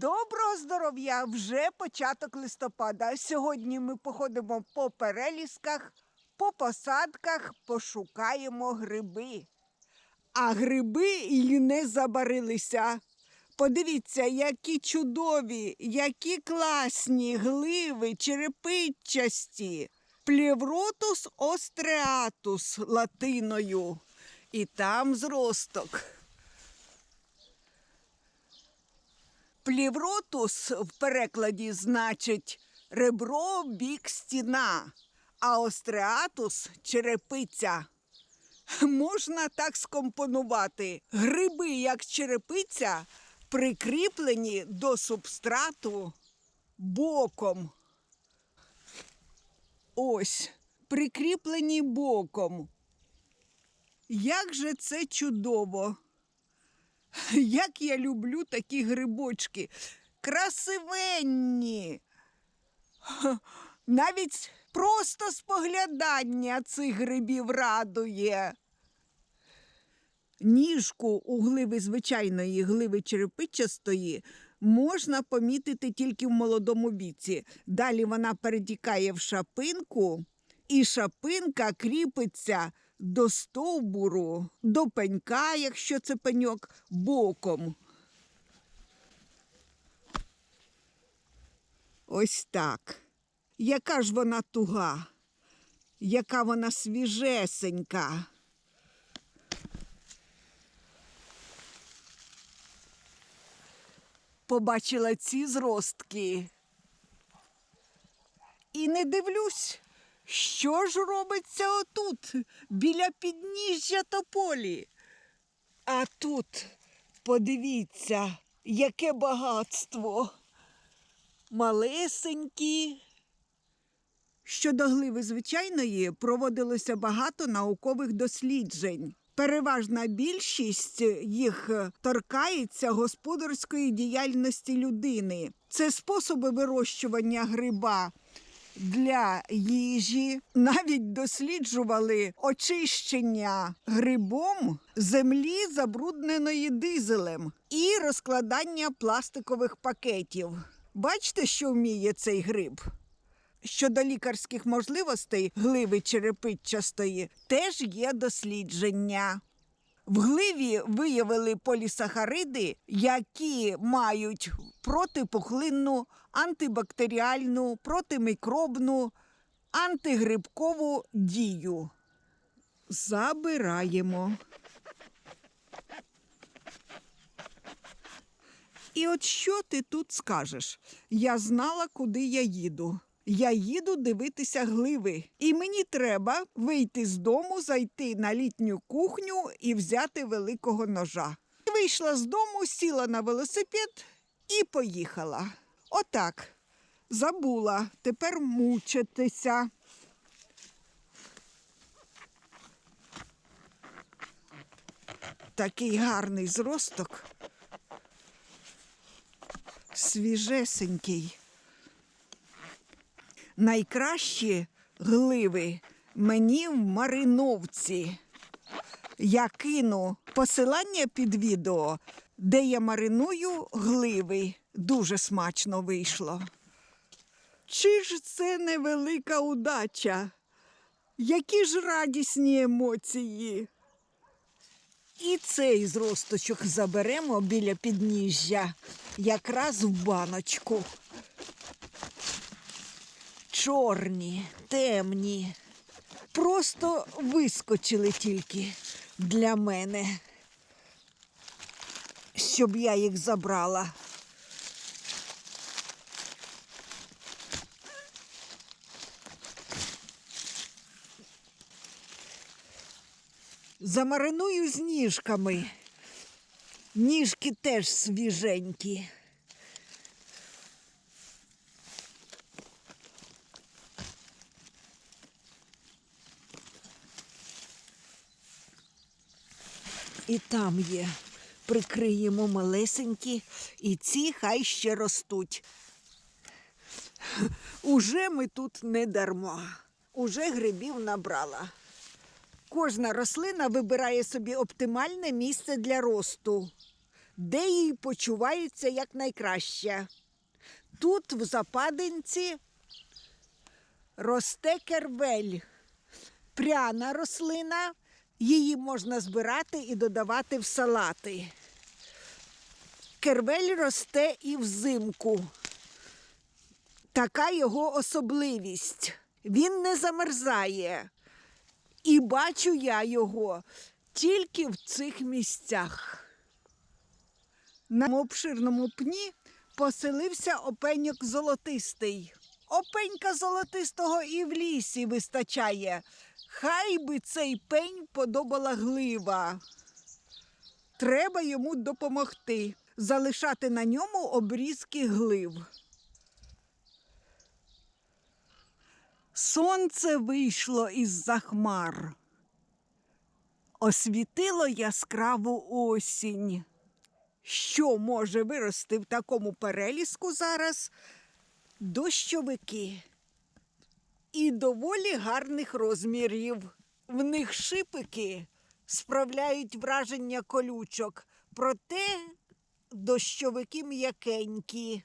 Доброго здоров'я! Вже початок листопада. Сьогодні ми походимо по перелісках, по посадках, пошукаємо гриби. А гриби і не забарилися. Подивіться, які чудові, які класні гливи, черепичасті. Плєвротус остреатус латиною. І там зросток. Плівротус в перекладі значить ребро, бік, стіна, а остреатус черепиця. Можна так скомпонувати. Гриби, як черепиця, прикріплені до субстрату боком. Ось, прикріплені боком. Як же це чудово! Як я люблю такі грибочки. Красивенні. Навіть просто споглядання цих грибів радує. Ніжку у гливи звичайної гливи черепичастої можна помітити тільки в молодому віці. Далі вона перетікає в шапинку, і шапинка кріпиться до стовбуру, до пенька, якщо це пеньок, боком. Ось так. Яка ж вона туга, яка вона свіжесенька. Побачила ці зростки. І не дивлюсь, що ж робиться отут, біля підніжжя тополі. А тут, подивіться, яке багатство. Малесенькі. Щодо гливи звичайної проводилося багато наукових досліджень. Переважна більшість їх торкається господарської діяльності людини. Це способи вирощування гриба для їжі. Навіть досліджували очищення грибом землі, забрудненої дизелем, і розкладання пластикових пакетів. Бачите, що вміє цей гриб? Щодо лікарських можливостей гливи черепичастої теж є дослідження. В гливі виявили полісахариди, які мають протипухлинну, антибактеріальну, протимікробну, антигрибкову дію. Забираємо. І от що ти тут скажеш? Я знала, куди я їду. Я їду дивитися гливи, і мені треба вийти з дому, зайти на літню кухню і взяти великого ножа. Вийшла з дому, сіла на велосипед і поїхала. Отак. Забула тепер мучитися. Такий гарний зросток. Свіжесенький. Найкращі гливи мені в Мариновці. Я кину посилання під відео, де я мариную гливи. Дуже смачно вийшло. Чи ж це невелика удача? Які ж радісні емоції? І цей зросточок заберемо біля підніжжя, якраз в баночку. Чорні, темні. Просто вискочили тільки для мене, щоб я їх забрала. Замариную з ніжками. Ніжки теж свіженькі. І там є. Прикриємо малесенькі, і ці хай ще ростуть. Уже ми тут не дарма, уже грибів набрала. Кожна рослина вибирає собі оптимальне місце для росту. де їй почувається якнайкраще. Тут, в западинці, росте кервель. Пряна рослина, її можна збирати і додавати в салати. Кервель росте і взимку. Така його особливість. Він не замерзає. І бачу я його тільки в цих місцях. На обширному пні поселився опеньок золотистий. Опенька золотистого і в лісі вистачає. Хай би цей пень подобала глива. Треба йому допомогти, залишати на ньому обрізки глив. Сонце вийшло із-за хмар. Освітило яскраву осінь. Що може вирости в такому переліску зараз? Дощовики. І доволі гарних розмірів. В них шипики справляють враження колючок, проте дощовики м'якенькі.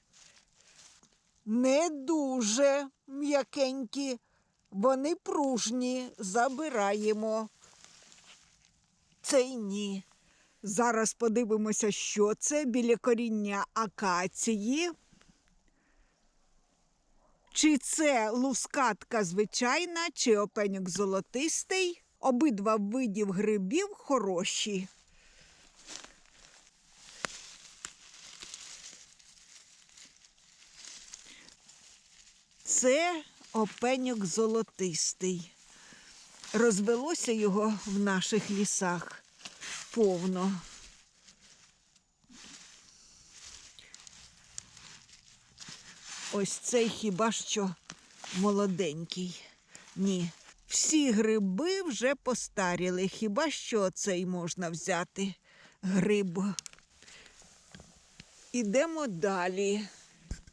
Не дуже м'якенькі, вони пружні, забираємо. Цей ні. Зараз подивимося, що це біля коріння акації. Чи це лускатка звичайна, чи опеньок золотистий. Обидва видів грибів хороші. Це опеньок золотистий. Розвелося його в наших лісах повно. Ось цей хіба що молоденький. Ні. Всі гриби вже постаріли. Хіба що цей можна взяти гриб. Ідемо далі.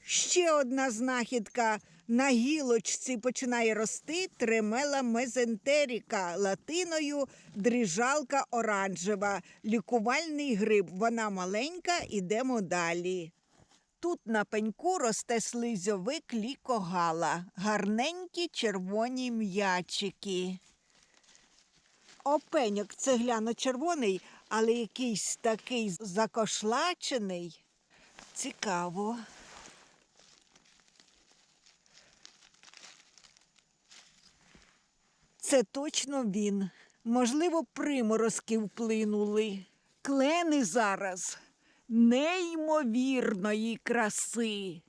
Ще одна знахідка. На гілочці починає рости тремела мезентеріка, латиною дрижалка оранжева, лікувальний гриб. Вона маленька, ідемо далі. Тут на пеньку росте слизьовик лікогала, гарненькі червоні м'ячики. Опеньок цегляно-червоний, але якийсь такий закошлачений. Цікаво. Це точно він. Можливо, приморозки вплинули. Клени зараз неймовірної краси.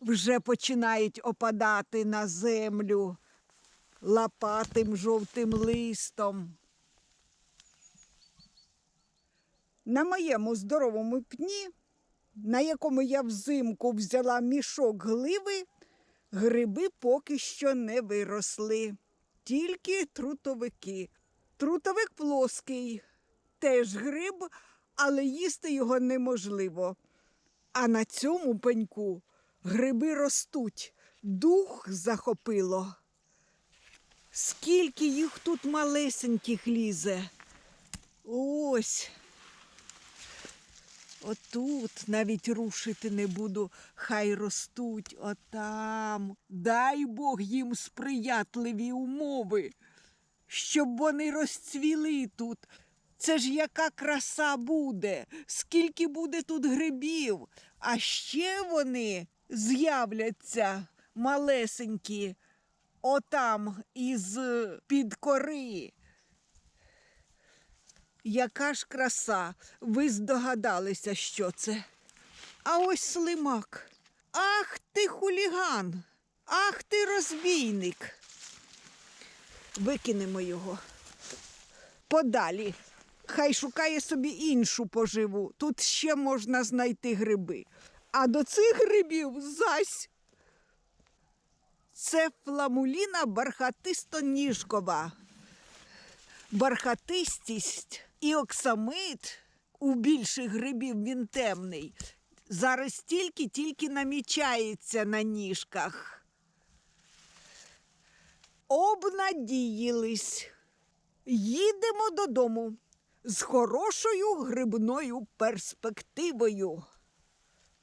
Вже починають опадати на землю лапатим жовтим листом. На моєму здоровому пні, на якому я взимку взяла мішок гливи, гриби поки що не виросли, тільки трутовики. Трутовик плоский, теж гриб, але їсти його неможливо. А на цьому пеньку гриби ростуть, дух захопило. Скільки їх тут малесеньких лізе. Ось. Отут навіть рушити не буду, хай ростуть отам. Дай Бог їм сприятливі умови, щоб вони розцвіли тут. Це ж яка краса буде, скільки буде тут грибів, а ще вони з'являться малесенькі, отам із під кори. Яка ж краса, ви здогадалися, що це? А ось слимак. Ах ти хуліган, ах ти розбійник. Викинемо його. Подалі. Хай шукає собі іншу поживу. Тут ще можна знайти гриби. А до цих грибів зась. Це фламуліна бархатисто-ніжкова. Бархатистість і оксамит у більших грибів він темний. Зараз тільки-тільки намічається на ніжках. Обнадіїлись. Їдемо додому. З хорошою грибною перспективою.